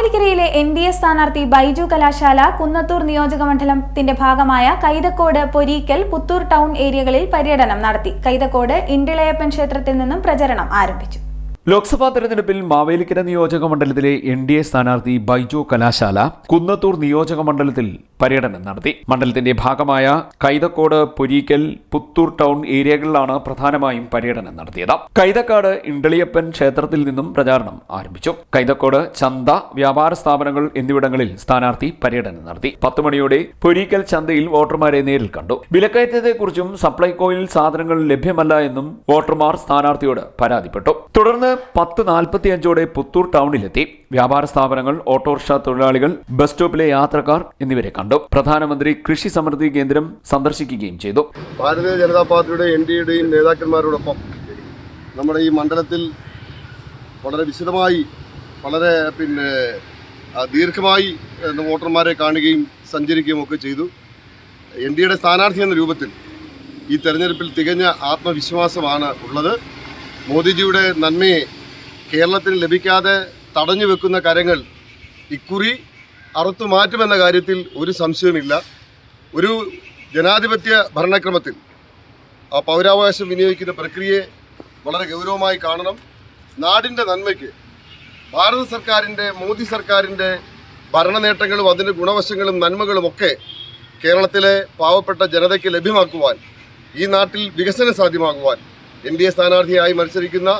മാവേലിക്കരയിലെ N D A സ്ഥാനാർത്ഥി ബൈജു കലാശാല കുന്നത്തൂർ നിയോജക മണ്ഡലത്തിന്റെ ഭാഗമായ കൈതക്കോട് പൊരീക്കൽ പുത്തൂർ ടൗൺ ഏരിയകളിൽ പര്യടനം നടത്തി. കൈതക്കോട് ഇണ്ടിളയപ്പൻ ക്ഷേത്രത്തിൽ നിന്നും പ്രചരണം ആരംഭിച്ചു. ലോക്സഭാ തെരഞ്ഞെടുപ്പിൽ മാവേലിക്കര നിയോജക മണ്ഡലത്തിലെ എൻ ഡി എ സ്ഥാനാർത്ഥി ബൈജു കലാശാല കുന്നത്തൂർ നിയോജക മണ്ഡലത്തിൽ പര്യടനം നടത്തി. മണ്ഡലത്തിന്റെ ഭാഗമായ കൈതക്കോട് പൊരീക്കൽ പുത്തൂർ ടൗൺ ഏരിയകളിലാണ് പ്രധാനമായും പര്യടനം നടത്തിയത്. കൈതക്കാട് ഇണ്ടളിയപ്പൻ ക്ഷേത്രത്തിൽ നിന്നും പ്രചാരണം ആരംഭിച്ചു. കൈതക്കോട് ചന്ത വ്യാപാര സ്ഥാപനങ്ങൾ എന്നിവിടങ്ങളിൽ സ്ഥാനാർത്ഥി പര്യടനം നടത്തി. പത്ത് മണിയോടെ പൊരീക്കൽ ചന്തയിൽ വോട്ടർമാരെ നേരിൽ കണ്ടു. വിലക്കയറ്റത്തെക്കുറിച്ചും സപ്ലൈകോയിൽ സാധനങ്ങൾ ലഭ്യമല്ല എന്നും വോട്ടർമാർ സ്ഥാനാർത്ഥിയോട് പരാതിപ്പെട്ടു. തുടർന്ന് പത്ത് നാൽപ്പത്തി അഞ്ചോടെ പുത്തൂർ ടൗണിലെത്തി. വ്യാപാര സ്ഥാപനങ്ങൾ ഓട്ടോറിക്ഷ തൊഴിലാളികൾ ബസ് സ്റ്റോപ്പിലെ യാത്രക്കാർ എന്നിവരെ കണ്ടു. പ്രധാനമന്ത്രി കൃഷി സമൃദ്ധി കേന്ദ്രം സന്ദർശിക്കുകയും ചെയ്തു. ഭാരതീയ ജനതാ പാർട്ടിയുടെ എൻ ഡി എയുടെയും നേതാക്കന്മാരോടൊപ്പം നമ്മുടെ ഈ മണ്ഡലത്തിൽ വളരെ വിശദമായി വളരെ പിന്നെ ദീർഘമായി വോട്ടർമാരെ കാണുകയും സഞ്ചരിക്കുകയും ഒക്കെ ചെയ്തു. എൻ ഡി എയുടെ സ്ഥാനാർത്ഥി എന്ന രൂപത്തിൽ ഈ തെരഞ്ഞെടുപ്പിൽ തികഞ്ഞ ആത്മവിശ്വാസമാണ് ഉള്ളത്. മോദിജിയുടെ നന്മയെ കേരളത്തിന് ലഭിക്കാതെ തടഞ്ഞു വെക്കുന്ന കരങ്ങൾ ഇക്കുറി അറുത്തു മാറ്റുമെന്ന കാര്യത്തിൽ ഒരു സംശയവുമില്ല. ഒരു ജനാധിപത്യ ഭരണക്രമത്തിൽ ആ പൗരാവകാശം വിനിയോഗിക്കുന്ന പ്രക്രിയയെ വളരെ ഗൗരവമായി കാണണം. നാടിന്റെ നന്മയ്ക്ക് ഭാരത സർക്കാരിന്റെ മോദി സർക്കാരിന്റെ ഭരണ നേട്ടങ്ങളും അതിന്റെ ഗുണവശങ്ങളും നന്മകളും ഒക്കെ കേരളത്തിലെ പാവപ്പെട്ട ജനതയ്ക്ക് ലഭ്യമാക്കുവാൻ ഈ നാട്ടിൽ വികസനം സാധ്യമാകുവാൻ എൻ ഡി എ സ്ഥാനാർത്ഥിയായി മത്സരിക്കുന്ന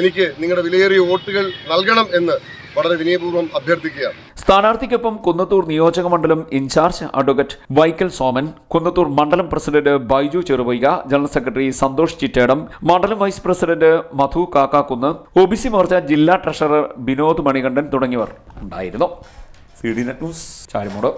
എനിക്ക് നിങ്ങളുടെ വിലയേറിയ വോട്ടുകൾ നൽകണം എന്ന് വളരെ വിനയപൂർവം അഭ്യർത്ഥിക്കുകയാണ്. സ്ഥാനാർത്ഥിക്കൊപ്പം കുന്നത്തൂർ നിയോജക മണ്ഡലം in charge advocate Vaikkal Soman Kunnathur മണ്ഡലം president Baiju Cheruvayya general secretary Santhosh Chittedam മണ്ഡലം vice president Madhu Kakkakunnu O B C Morcha ജില്ലാ ട്രഷറർ വിനോദ് മണികണ്ഠൻ തുടങ്ങിയവർ ഉണ്ടായിരുന്നു. C D net news Charimoodu